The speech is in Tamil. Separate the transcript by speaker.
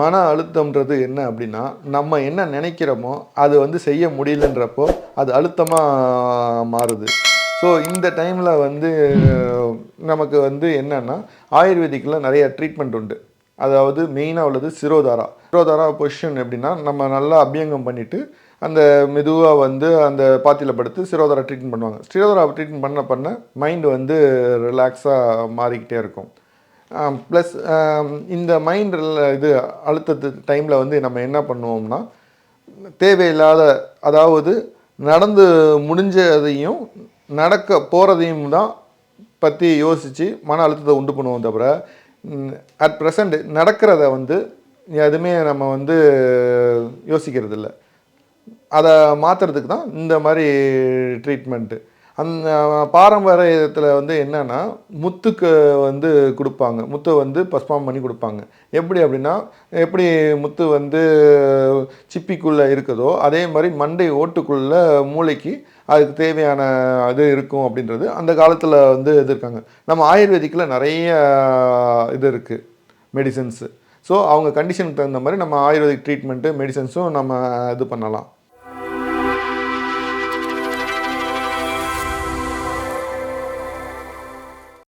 Speaker 1: மன அழுத்தம்ன்றது என்ன அப்படின்னா நம்ம என்ன நினைக்கிறோமோ அது வந்து செய்ய முடியலன்றப்போ அது அழுத்தமாக மாறுது. ஸோ இந்த டைமில் வந்து நமக்கு வந்து என்னன்னா ஆயுர்வேதிக்கில் நிறைய ட்ரீட்மெண்ட் உண்டு. அதாவது மெயினாக உள்ளது சிரோதாரா. சிரோதாரா பொசிஷன் எப்படின்னா நம்ம நல்லா அபியங்கம் பண்ணிவிட்டு அந்த மெதுவாக வந்து அந்த பாத்தியில் படுத்து சிரோதாரா ட்ரீட்மெண்ட் பண்ணுவாங்க. சிரோதாரா ட்ரீட்மெண்ட் பண்ண பண்ண மைண்டு வந்து ரிலாக்ஸாக மாறிக்கிட்டே இருக்கும். ப்ளஸ் இந்த மைண்ட் இது அழுத்தத்து டைமில் வந்து நம்ம என்ன பண்ணுவோம்னா தேவையில்லாத அதாவது நடந்து முடிஞ்சதையும் நடக்க போகிறதையும் தான் பற்றி யோசித்து மன அழுத்தத்தை உண்டு பண்ணுவோம் தவிர அட் ப்ரெசண்ட் நடக்கிறத வந்து எதுவுமே நம்ம வந்து யோசிக்கிறது இல்லை அதை மாற்றுறதுக்கு தான் இந்த மாதிரி ட்ரீட்மெண்ட்டு அந்த பாரம்பரியத்தில் வந்து என்னென்னா முத்துக்கு வந்து கொடுப்பாங்க. முத்தை வந்து பஸ்பாம் பண்ணி கொடுப்பாங்க. எப்படி அப்படின்னா எப்படி முத்து வந்து சிப்பிக்குள்ளே இருக்குதோ அதே மாதிரி மண்டை ஓட்டுக்குள்ளே மூளைக்கு அதுக்கு தேவையான இது இருக்கும் அப்படின்றது அந்த காலத்தில் வந்து இது இருக்காங்க. நம்ம ஆயுர்வேதிக்கில் நிறைய இது இருக்குது மெடிசன்ஸு ஸோ அவங்க கண்டிஷனுக்கு தகுந்த மாதிரி நம்ம ஆயுர்வேதிக் ட்ரீட்மெண்ட்டு மெடிசன்ஸும் நம்ம இது பண்ணலாம்.